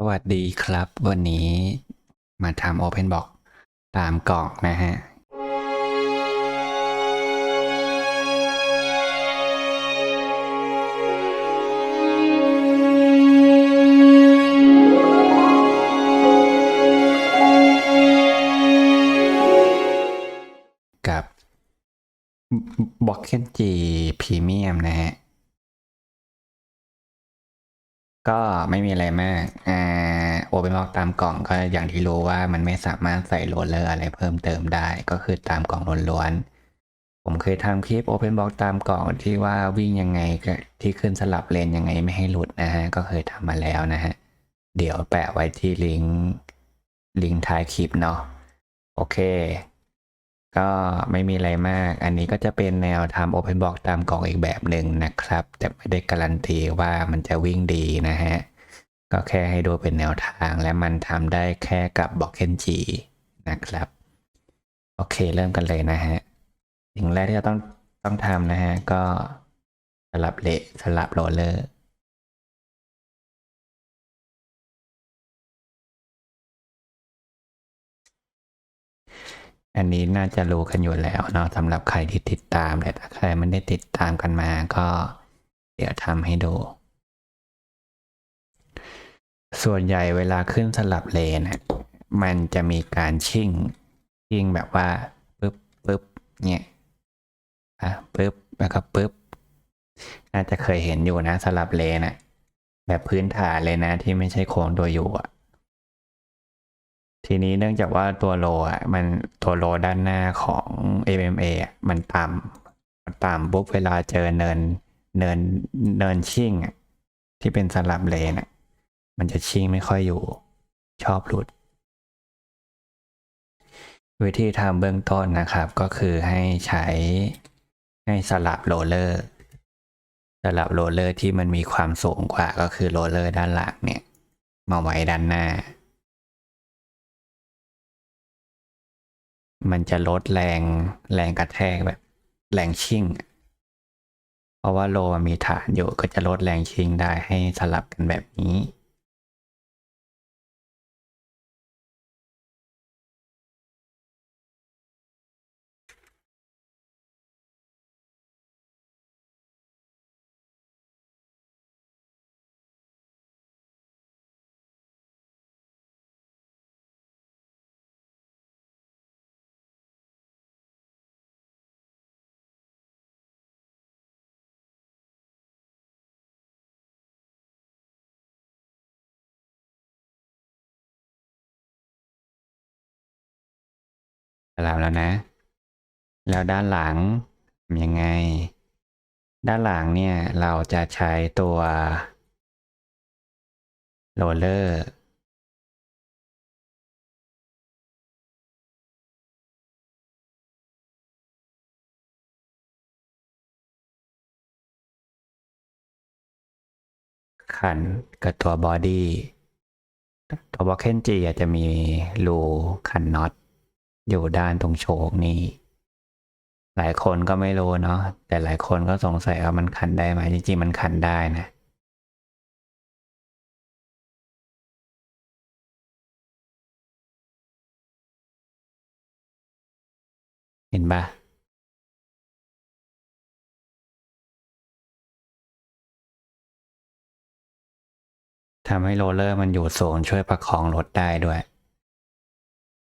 สวัสดีครับ วันนี้มาทำ Open Box ตามกล่องนะฮะ กับบ็อกเคนจีพรีเมียมนะฮะ ก็ไม่มีอะไรมาก อ่าโอเปนบ็อกตามกล่องก็อย่างที่รู้ว่ามันไม่สามารถใส่โรลเลอร์อะไรเพิ่มเติมได้ ก็คือตามกล่องล้วนๆ ผมเคยทำคลิป Open Box ตามกล่องที่ว่าวิ่งยังไงที่ขึ้นสลับเลนยังไงไม่ให้หลุดนะฮะ ก็เคยทำมาแล้วนะฮะ เดี๋ยวแปะไว้ที่ลิงก์ลิงก์ท้ายคลิปเนาะ โอเค ก็ไม่มีอะไรมาก อันนี้ก็จะเป็นแนวทำ Open Box ตามกล่องอีกแบบหนึ่งนะครับ แต่ไม่ได้การันตีว่ามันจะวิ่งดีนะฮะ ก็แค่ให้ดูเป็นแนวทางและมันทำได้แค่กับบล็อกเคนจีนะครับ โอเคเริ่มกันเลยนะฮะ สิ่งแรกที่เราต้องต้องทำนะฮะ ก็สลับเละสลับโรลเลอร์ อันนี้น่าจะรู้กันอยู่แล้วเนาะสำหรับใครที่ติดตามแต่ถ้าใครไม่ได้ติดตามกันมาก็ เดี๋ยวทำให้ดู ส่วนใหญ่เวลาขึ้นสลับเลนน่ะมันจะมีการชิ่ง ชิ่งแบบว่าปึ๊บปึ๊บเนี่ยอะปึ๊บแล้วก็ปึ๊บน่าจะเคยเห็นอยู่นะสลับเลนน่ะแบบพื้นฐานเลยนะที่ไม่ใช่โค้งตัวอยู่อะ ทีนี้เนื่องจากว่าตัวโลอะมันตัวโลด้านหน้าของ MMA อะมันต่ำต่ำปุ๊บเวลาเจอเนินเนินเนินชิ่งอะที่เป็นสลับเลนอะมันจะชิ่งไม่ค่อยอยู่ ชอบหลุด วิธีทำเบื้องต้นนะครับ ก็คือให้ใช้ให้สลับโรเลอร์สลับโรเลอร์ที่มันมีความสูงกว่าก็คือโรเลอร์ด้านหลังเนี่ย มาไว้ด้านหน้า มันจะลดแรงแรงกระแทกแบบ แรงชิ่ง เพราะว่าโลมันมีฐานอยู่ก็จะลดแรงชิ่งได้ให้สลับกันแบบนี้ สลับแล้วนะ แล้วด้านหลังทำยังไง ด้านหลังเนี่ยเราจะใช้ตัวโรลเลอร์ขันกับตัวบอดี้ตัวบล็อกเคนจีจะมีรูขันน็อต อยู่ด้านตรงโชคนี่หลายคนก็ไม่รู้เนาะแต่หลายคนก็สงสัยว่ามันขันได้ไหมจริงๆมันขันได้นะเห็นปะทำให้โรลเลอร์มันอยู่สูงช่วยประคองรถได้ด้วย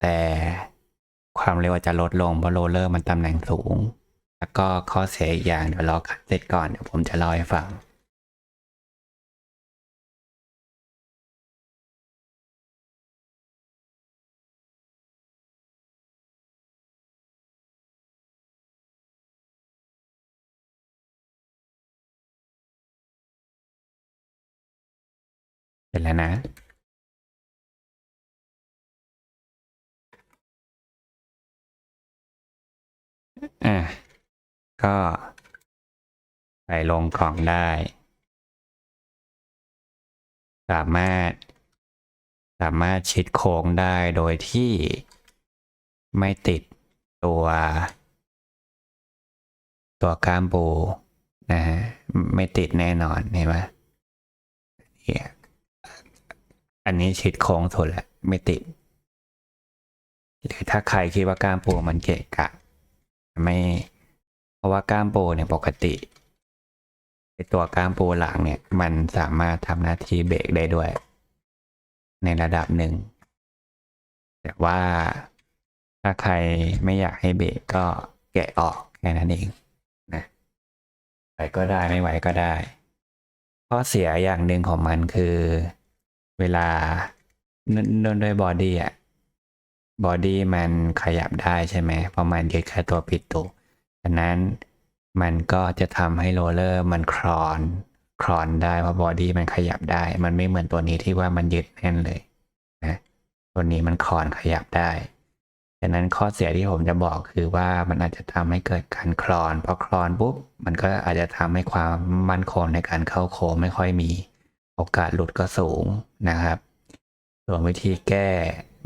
แต่ ความเร็วจะลดลงเพราะโรลเลอร์มันตำแหน่งสูง แล้วก็ข้อเสียอีกอย่างเดี๋ยวรอขัดเสร็จก่อนเดี๋ยวผมจะเล่าให้ฟังเสร็จแล้วนะ อะก็ใส่ลงกล่องได้ สามารถ สามารถชิดโค้งได้โดยที่ไม่ติดตัว ตัวก้ามปูนะฮะไม่ติดแน่นอนเห็นไหมเนี่ยอันนี้ชิดโค้งสุดแล้วไม่ติด หรือถ้าใครคิดว่าก้ามปูมันเกะกะ ไม่เพราะว่าก้ามปูเนี่ยปกติไอตัวก้ามปูหลังเนี่ย มันสามารถทำหน้าที่เบรกได้ด้วย ในระดับหนึ่ง แต่ว่าถ้าใครไม่อยากให้เบรกก็แกะออกแค่นั้นเองนะไหวก็ได้ไม่ไหวก็ได้ข้อเสียอย่างหนึ่งของมันคือ เวลาเนื่องด้วยบอดี้อะ บอดี้มันขยับได้ใช่ไหมเพราะมันยึดแค่ตัวปิดตัวฉะนั้นมันก็จะทำให้โรลเลอร์มันคลอนคลอนได้เพราะบอดี้มันขยับได้ มันไม่เหมือนตัวนี้ที่ว่ามันยึดแน่นเลยนะตัวนี้มันคลอนขยับได้ฉะนั้นข้อเสียที่ผมจะบอกคือว่ามันอาจจะทำให้เกิดการคลอนพอคลอนปุ๊บมันก็อาจจะทำให้ความมั่นคงในการเข้าโค้งไม่ค่อยมี โอกาสหลุดก็สูงนะครับ ส่วนวิธีแก้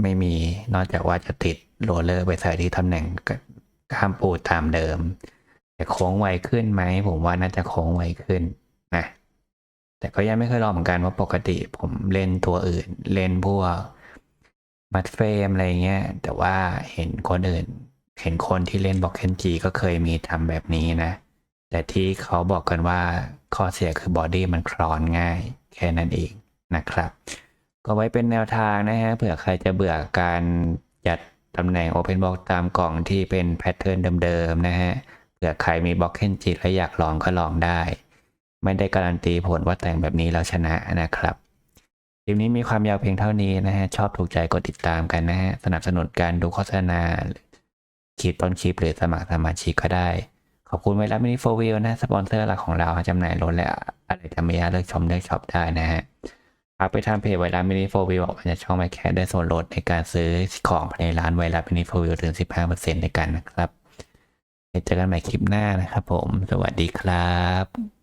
ไม่มีนอกจากว่าจะติดโรลเลอร์ไปใส่ที่ตำแหน่งข้ามปูดตามเดิม แต่โค้งไวขึ้นไหมผมว่าน่าจะโค้งไวขึ้นนะแต่ก็ยังไม่เคยลองเหมือนกันว่าปกติผมเล่นตัวอื่น เล่นพวกมัดเฟรมอะไรเงี้ยแต่ว่าเห็นคนอื่น เห็นคนที่เล่นบอกเคนจีก็เคยมีทำแบบนี้นะ แต่ที่เขาบอกกันว่าข้อเสียคือบอดี้มันคลอนง่าย แค่นั้นเองนะครับ ก็ไว้เป็นแนวทางนะฮะเผื่อใครจะเบื่อการจัดตำแหน่ง Open Box ตามกล่องที่เป็นแพทเทิร์นเดิมๆนะฮะเผื่อใครมีบล็อกเคนจิตและอยากลองก็ลองได้ ไม่ได้การันตีผลว่าแต่งแบบนี้แล้วชนะนะครับคลิปนี้มีความยาวเพียงเท่านี้นะฮะชอบถูกใจกดติดตามกันนะฮะสนับสนุนการดูโฆษณาคลิปต้นคลิปหรือสมัครสมาชิกก็ได้ ขอบคุณไวรัสมินิโฟวิลนะสปอนเซอร์หลักของเราจำหน่ายรถและอะไรจะไม่ยากเลือกชมเลือกช็อปได้นะฮะ ฝากไปทางเพจไวรัสมินิโฟวิวออกมาจากช่องไมแคสได้ส่วนลดในการซื้อของภายในร้านไวรัสมินิโฟวิวถึง 15%ในกันนะครับเจอกันใหม่คลิปหน้านะครับผม สวัสดีครับ